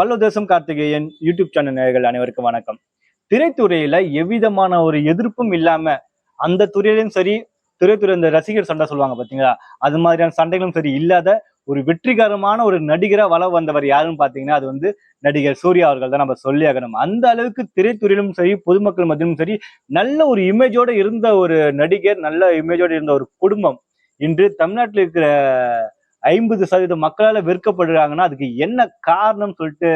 பல்லவ தேசம் Karthikeyan YouTube channel நேயர்கள் அனைவருக்கும் வணக்கம். திரைத்துறையில எவ்விதமான ஒரு எதிர்ப்பும் இல்லாம அந்த துறையிலும் சரி திரைத்துறை இந்த ரசிகர் சண்டை சொல்லுவாங்க பாத்தீங்களா? அது மாதிரியான சண்டைகளும் சரி இல்லாத ஒரு வெற்றிகரமான ஒரு நடிகரா வளம் வந்தவர் யாருன்னு பாத்தீங்கன்னா அது வந்து நடிகர் சூர்யா அவர்கள் தான் நம்ம சொல்லி ஆகணும். அந்த அளவுக்கு திரைத்துறையிலும் சரி பொதுமக்கள் மத்தியிலும் சரி நல்ல ஒரு இமேஜோட இருந்த ஒரு நடிகர் நல்ல இமேஜோட இருந்த ஒரு குடும்பம் இன்று தமிழ்நாட்டில் இருக்கிற ஐம்பது சதவீத மக்களால் வெறுக்கப்படுறாங்கன்னா அதுக்கு என்ன காரணம் சொல்லிட்டு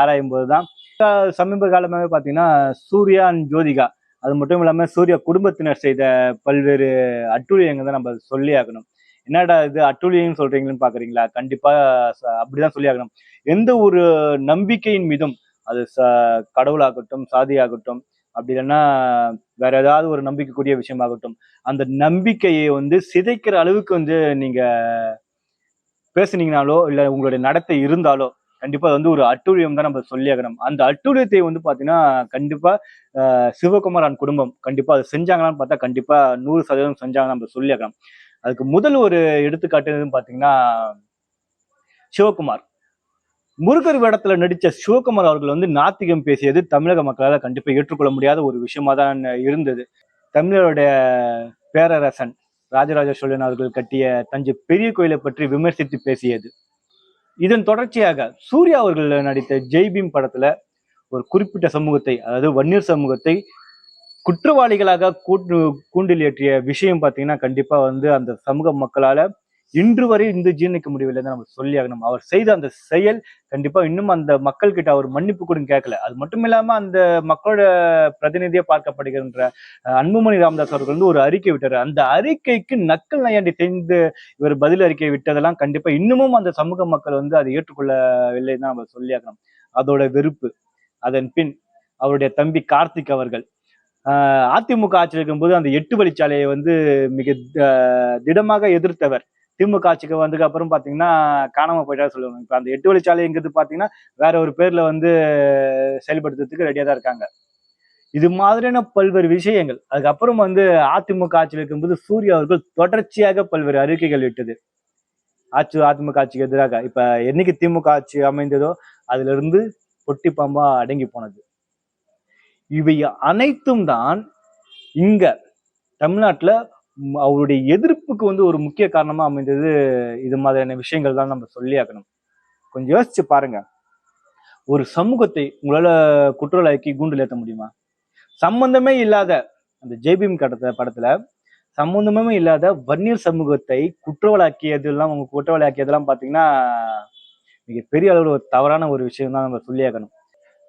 ஆராயும் தான் அஹ் சமீப காலமாகவே பார்த்தீங்கன்னா சூர்யா ஜோதிகா. அது மட்டும் இல்லாமல் சூர்யா குடும்பத்தினர் செய்த பல்வேறு அட்டுழியங்கள் தான் நம்ம சொல்லி ஆகணும். என்னடா இது அட்டூழியம் சொல்றீங்கன்னு பாக்குறீங்களா? கண்டிப்பா அப்படிதான் சொல்லி ஆகணும். எந்த ஒரு நம்பிக்கையின் மீதும் அது ச கடவுளாகட்டும் சாதியாகட்டும் அப்படி இல்லைன்னா வேற ஏதாவது ஒரு நம்பிக்கைக்குரிய விஷயமாகட்டும் அந்த நம்பிக்கையை வந்து சிதைக்கிற அளவுக்கு வந்து நீங்க பேசுனீங்கனாலோ இல்ல உங்களுடைய நடத்தை இருந்தாலோ கண்டிப்பா அது வந்து ஒரு அட்டூழியம் தான் நம்ம சொல்லியாகணும் அந்த அட்டூழியத்தை வந்து பாத்தீங்கன்னா கண்டிப்பா சிவகுமாரன் சிவகுமார் குடும்பம் கண்டிப்பா அதை செஞ்சாங்களான்னு பார்த்தா கண்டிப்பா நூறு சதவீதம் செஞ்சாங்க நம்ம சொல்லியாகணும் அதுக்கு முதல் ஒரு எடுத்துக்காட்டுன்னு பாத்தீங்கன்னா சிவகுமார். முருகர் வேடத்துல நடிச்ச சிவகுமார் அவர்கள் வந்து நாத்திகம் பேசியது தமிழக மக்களால கண்டிப்பா ஏற்றுக்கொள்ள முடியாத ஒரு விஷயமா தான் இருந்தது. தமிழருடைய பேரரசன் ராஜராஜ சோழன் அவர்கள் கட்டிய தஞ்சை பெரிய கோயிலை பற்றி விமர்சித்து பேசியது. இதன் தொடர்ச்சியாக சூர்யா அவர்கள் நடித்த ஜெய்பீம் படத்துல ஒரு குறிப்பிட்ட சமூகத்தை அதாவது வன்னியர் சமூகத்தை குற்றவாளிகளாக கூட்டு கூண்டில் ஏற்றிய விஷயம் பார்த்தீங்கன்னா கண்டிப்பா வந்து அந்த சமூக மக்களால இன்று வரை இந்த ஜீர்ணிக்க முடியவில்லை தான் நம்ம சொல்லி ஆகணும். அவர் செய்த அந்த செயல் கண்டிப்பா இன்னும் அந்த மக்கள் கிட்ட அவர் மன்னிப்பு கூட கேட்கல. அது மட்டும் இல்லாம அந்த மக்களோட பிரதிநிதியா பார்க்கப்படுகின்ற அன்புமணி ராமதாஸ் அவர்கள் வந்து ஒரு அறிக்கை விட்டாரு. அந்த அறிக்கைக்கு நக்கல் நையாண்டி தெரிந்து இவர் பதில் அறிக்கை விட்டதெல்லாம் கண்டிப்பா இன்னமும் அந்த சமூக மக்கள் வந்து அதை ஏற்றுக்கொள்ளவில்லை தான் நம்ம சொல்லி ஆகணும். அதோட வெறுப்பு. அதன் பின் அவருடைய தம்பி கார்த்திக் அவர்கள் அதிமுக ஆட்சியில் இருக்கும்போது அந்த எட்டு வழிச்சாலையை வந்து மிக த- திடமாக எதிர்த்தவர். திமுக ஆட்சிக்கு வந்ததுக்கு அப்புறம் பார்த்தீங்கன்னா காணாம போயிட்டா சொல்லுவாங்க. இப்போ அந்த எட்டு வழிச்சாலைங்கிறது பார்த்தீங்கன்னா வேற ஒரு பேர்ல வந்து செயல்படுத்துறதுக்கு ரெடியாக தான் இருக்காங்க. இது மாதிரியான பல்வேறு விஷயங்கள். அதுக்கப்புறம் வந்து அதிமுக ஆட்சியில் இருக்கும்போது சூர்யா அவர்கள் தொடர்ச்சியாக பல்வேறு அறிக்கைகள் விட்டது ஆட்சி அதிமுக ஆட்சிக்கு எதிராக. இப்ப என்னைக்கு திமுக ஆட்சி அமைந்ததோ அதுல இருந்து பொட்டி பாம்பா அடங்கி போனது. இவை அனைத்தும் தான் இங்க தமிழ்நாட்டுல அவருடைய எதிர்ப்புக்கு வந்து ஒரு முக்கிய காரணமா அமைந்தது இது மாதிரியான விஷயங்கள் தான் நம்ம சொல்லி ஆகணும். கொஞ்சம் யோசிச்சு பாருங்க. ஒரு சமூகத்தை உங்களால குற்றவாளிக்கு கூண்டில் ஏற்ற முடியுமா? சம்பந்தமே இல்லாத அந்த ஜேபிஎம் கடத்த படத்துல சம்பந்தமே இல்லாத வன்னியர் சமூகத்தை குற்றவாளியாக்கியதெல்லாம் உங்க குற்றவாளியாக்கியதெல்லாம் பாத்தீங்கன்னா மிகப்பெரிய அளவில் ஒரு தவறான ஒரு விஷயம் தான் நம்ம சொல்லியாகணும்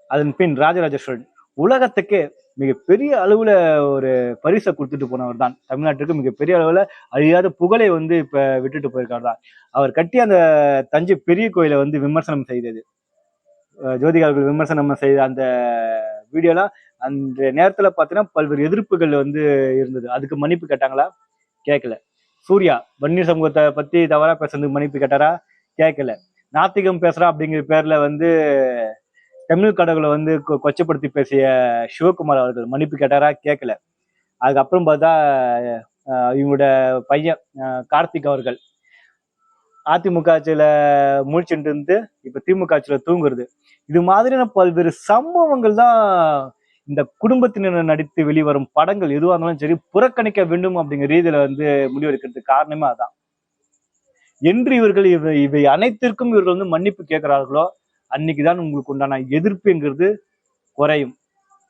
அதன் பின் ராஜராஜ சோழன். உலகத்துக்கு மிகப்பெரிய அளவுல ஒரு பரிசை கொடுத்துட்டு போனவர் தான். தமிழ்நாட்டுக்கு மிகப்பெரிய அளவுல அழியாத புகழை வந்து இப்ப விட்டுட்டு போயிருக்கார் தான். அவர் கட்டி அந்த தஞ்சை பெரிய கோயிலை வந்து விமர்சனம் செய்தது. அஹ் ஜோதிகா விமர்சனம் செய்த அந்த வீடியோலாம் அந்த நேரத்துல பாத்தீங்கன்னா பல்வேறு எதிர்ப்புகள் வந்து இருந்தது. அதுக்கு மன்னிப்பு கேட்டாங்களா? கேட்கல சூர்யா வன்னியர் சமூகத்தை பத்தி தவறா பேசுறதுக்கு மன்னிப்பு கேட்டாரா? கேட்கல நாத்திகம் பேசுறா அப்படிங்கிற பேர்ல வந்து தமிழ் கடவுளை வந்து கொ- கொச்சப்படுத்தி பேசிய சிவகுமார் அவர்கள் மன்னிப்பு கேட்டாரா? கேட்கல அதுக்கப்புறம் பார்த்தா அஹ், இவங்களோட பையன் கார்த்திக் அவர்கள் அதிமுக ஆட்சியில முழிச்சுட்டு இருந்து இப்ப திமுக ஆட்சியில தூங்குறது. இது மாதிரியான பல்வேறு சம்பவங்கள் தான் இந்த குடும்பத்தினர் நடித்து வெளிவரும் படங்கள் எதுவாக இருந்தாலும் சரி புறக்கணிக்க வேண்டும் அப்படிங்கிற ரீதியில வந்து முடிவெடுக்கிறதுக்கு காரணமே அதான். என்று இவர்கள் இவை இவை அனைத்திற்கும் இவர்கள் வந்து மன்னிப்பு கேட்கிறார்களோ அன்னைக்கு தான் உங்களுக்கு உண்டான எதிர்ப்புங்கிறது குறையும்.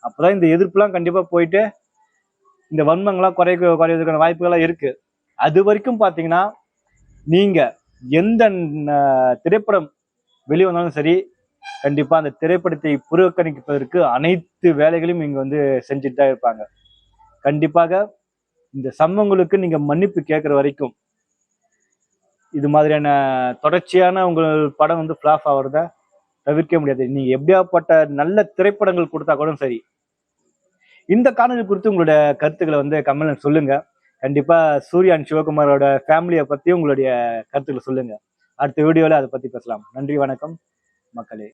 அப்போதான் இந்த எதிர்ப்புலாம் கண்டிப்பாக போயிட்டு இந்த வன்மங்கள்லாம் குறை குறைவதற்கான வாய்ப்புகள்லாம் இருக்கு. அது வரைக்கும் பார்த்தீங்கன்னா நீங்க எந்த திரைப்படம் திரைப்படம் வெளிவந்தாலும் சரி கண்டிப்பா அந்த திரைப்படத்தை புறக்கணிப்பதற்கு அனைத்து வேலைகளையும் இங்க வந்து செஞ்சுட்டு தான் இருப்பாங்க. கண்டிப்பாக இந்த சம்பவங்களுக்கு நீங்க மன்னிப்பு கேட்குற வரைக்கும் இது மாதிரியான தொடர்ச்சியான உங்கள் படம் வந்து ஃபிளாப் ஆகிறத தவிர்க்க முடியாது. நீங்க எப்படியாப்பட்ட நல்ல திரைப்படங்கள் கொடுத்தா கூட சரி. இந்த காணொலி குறித்து உங்களோட கருத்துக்களை வந்து கமெண்ட்ல சொல்லுங்க. கண்டிப்பா சூர்யா அண்ட் சிவகுமாரோட ஃபேமிலியை பத்தி உங்களுடைய கருத்துக்களை சொல்லுங்க. அடுத்த வீடியோல அதை பத்தி பேசலாம். நன்றி வணக்கம் மக்களே.